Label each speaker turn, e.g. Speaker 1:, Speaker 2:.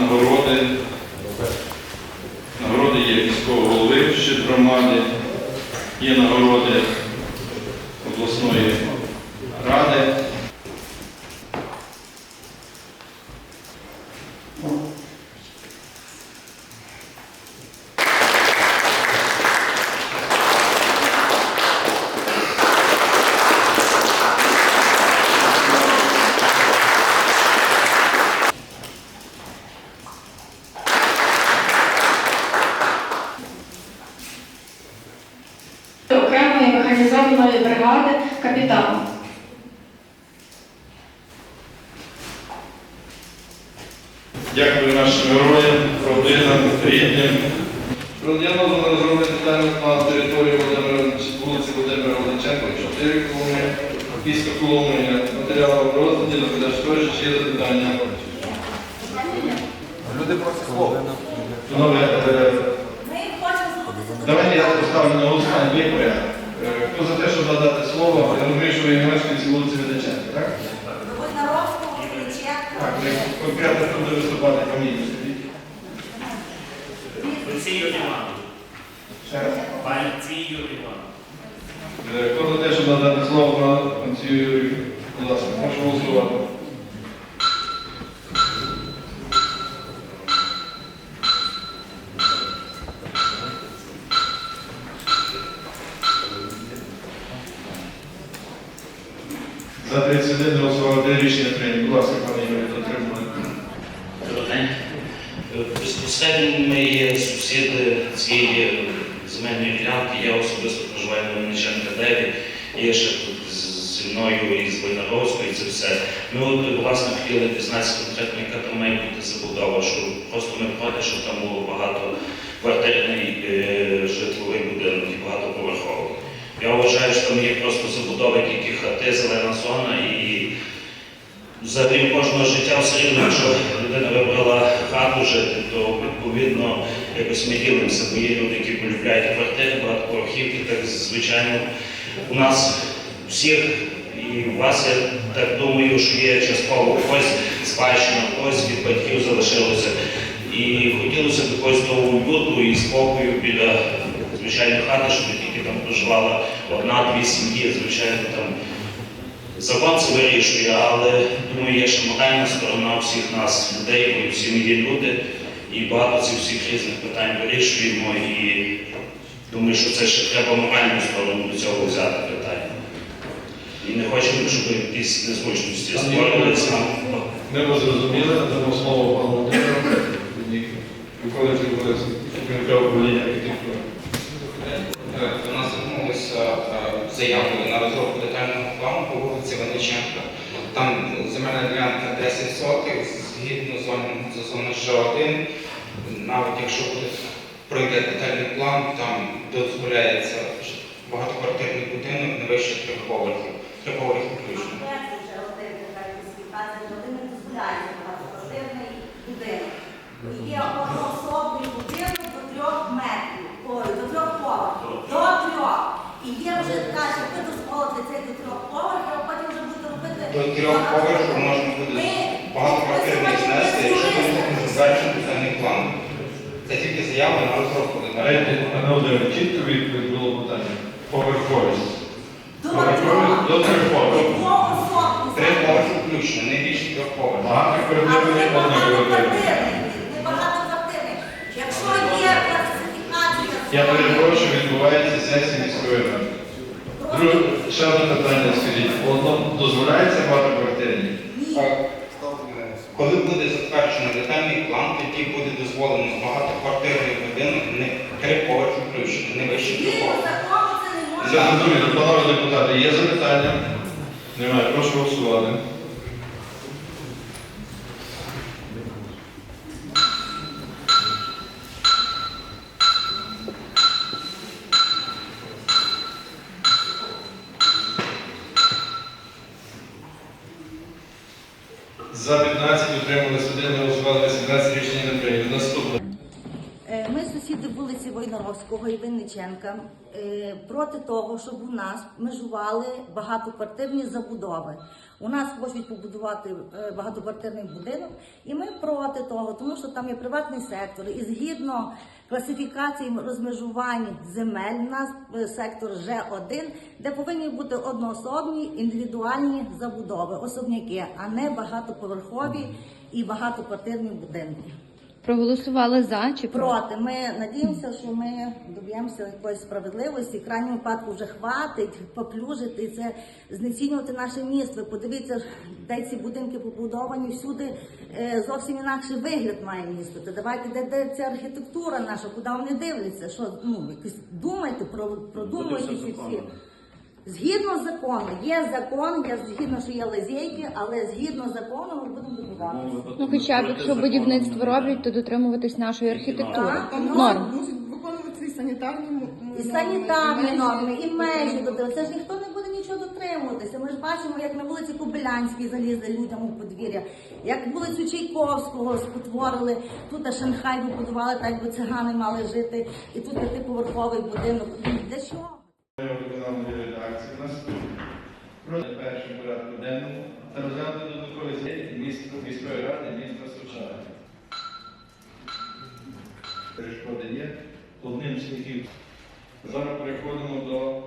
Speaker 1: нагороди. Нагороди є міського голови громади, є нагороди обласної ради.
Speaker 2: Механізованої бригади капітана.
Speaker 1: Дякую нашим героям, родинам, рідним. Родина розробити детальний план території Володимира вулиці Володимира Володимченка, 4 км, після Коломиї, матеріалів розгляді, теж ще є запитання.
Speaker 3: Люди просять слово.
Speaker 1: Е, давайте я поставлю на голосування дві порядок. Е, Хто за те, щоб надати слово, я розумію, що ви є мешканці вулиці Ведеченка, так? Так, ви конкретно хто буде виступати фамілію, скажіть.
Speaker 4: Олексій Юрій Іванович.
Speaker 1: Ще раз.
Speaker 4: Олексій Юрій Іванович.
Speaker 1: Е, Хто за те, щоб надати За 31 голосували, де рішення прийнято. Будь ласка, пане Юрій,
Speaker 4: день. Е, Безпосередньо ми є сусіди цієї земельної ділянки. Я особисто проживаю на Мельниченка 9. Є ще тут з- зі мною і із Войнаровської, це все. Ми от, власне хотіли дізнатися конкретно, яка там має бути забудова, що просто ми проти, щоб там було багато квартирний е, житловий будинок і багатоповерховий. Я вважаю, що там є просто забудова тільки хати, зелена зона. І взагалі кожного життя все рівно, якщо людина вибрала хату жити, то відповідно якось ми ділимося, бо є люди, які полюбляють квартири, багатоповерхівки, так звичайно. У нас всіх і у вас, я так думаю, що є частково когось спадщина, когось від батьків залишилося. І хотілося б якогось того уюту і спокою біля звичайної хати, щоб тільки там проживала одна-дві сім'ї, звичайно, там Закон це вирішує, але думаю, є ще моральна сторона всіх нас, людей, бо всі ми є люди, і багато цих всіх різних питань вирішуємо. І думаю, що це ще треба моральну сторону до цього взяти питання. І не хочемо, щоб якісь незручності створювалися.
Speaker 1: Ми вас зрозуміли, надамо слово пану Володимиру. Виконуючий обов'язки керівника управління архітектури.
Speaker 5: Е, До нас звернулися е, з заявою на розробку детального плану по вулиці Вениченка. Там земельна ділянка 10 сотих, згідно з зоною зони Ж1. Навіть якщо буде пройде детальний план, там дозволяється багатоквартирний будинок не вище трьох поверхів. Три поверхи включно.
Speaker 6: Є одноособний будинок до трьох метрів, до трьох поверхів, до трьох. І є вже така, що ви цей до трьох поверхів, а потім вже будете робити...
Speaker 5: До трьох поверхів можна буде багатоквартирний знести, якщо буде затверджений детальний план. Це тільки заява на розробку детального
Speaker 1: Дайте,
Speaker 5: плану.
Speaker 1: пане Володимир, чітко відповідь було питання. Поверховість. Поверховість до трьох поверхів.
Speaker 5: Три поверхи включно, не більше трьох поверхів.
Speaker 1: Багато
Speaker 6: Але не
Speaker 1: одне квартирний.
Speaker 6: не багатоквартирний. Якщо є класифікація...
Speaker 1: Я перепрошую, відбувається сесія міської ради. Друге, ще одне питання, скажіть. Воно дозволяється багатоквартирні?
Speaker 6: Ні.
Speaker 5: Коли буде затверджено детальний план, тоді буде дозволено багатоквартирний будинок, не три поверхи включити, не вище трьох
Speaker 6: Згідно це
Speaker 1: панове депутати, є запитання? Немає, прошу голосувати. За 15 утрималися один, голосували 18, рішення не прийнято. Наступне.
Speaker 6: Сусіди вулиці Войнаровського і Винниченка е, проти того, щоб у нас межували багатоквартирні забудови. У нас хочуть побудувати е, багатоквартирний будинок, і ми проти того, тому що там є приватний сектор. І згідно класифікації розмежувань земель, у нас е, сектор Ж1, де повинні бути одноособні індивідуальні забудови, особняки, а не багатоповерхові і багатоквартирні будинки.
Speaker 3: Проголосували за чи проти?
Speaker 6: Проти. Ми надіємося, що ми доб'ємося якоїсь справедливості. В крайньому випадку вже хватить поплюжити і це знецінювати наше місто. Ви Подивіться, де ці будинки побудовані, всюди е, зовсім інакший вигляд має місто. Та давайте, де, де ця архітектура наша, куди вони дивляться? Що ну якось думайте, про продумуйте ці всі. Згідно закону, є закон, я згідно, що є лазейки, але згідно закону ми будемо будувати.
Speaker 3: Ну хоча б якщо будівництво роблять, то дотримуватись нашої архітектури.
Speaker 6: Так, ну,
Speaker 3: Норм.
Speaker 7: Мусить виконуватися і санітарні м-
Speaker 6: І санітарні норми, і межі
Speaker 7: дотримуватися.
Speaker 6: Це ж ніхто не буде нічого дотримуватися. Ми ж бачимо, як на вулиці Кобилянській залізли людям у подвір'я, як вулицю Чайковського спотворили, тут аж Шанхай побудували, так якби цигани мали жити, і тут п'ятиповерховий будинок. Для чого?
Speaker 1: Виконавної редакції у нас про першому порядку денному та розглянути додаткові зміни міської ради міста Сучари. Перешкоди є. Одним з яких зараз переходимо до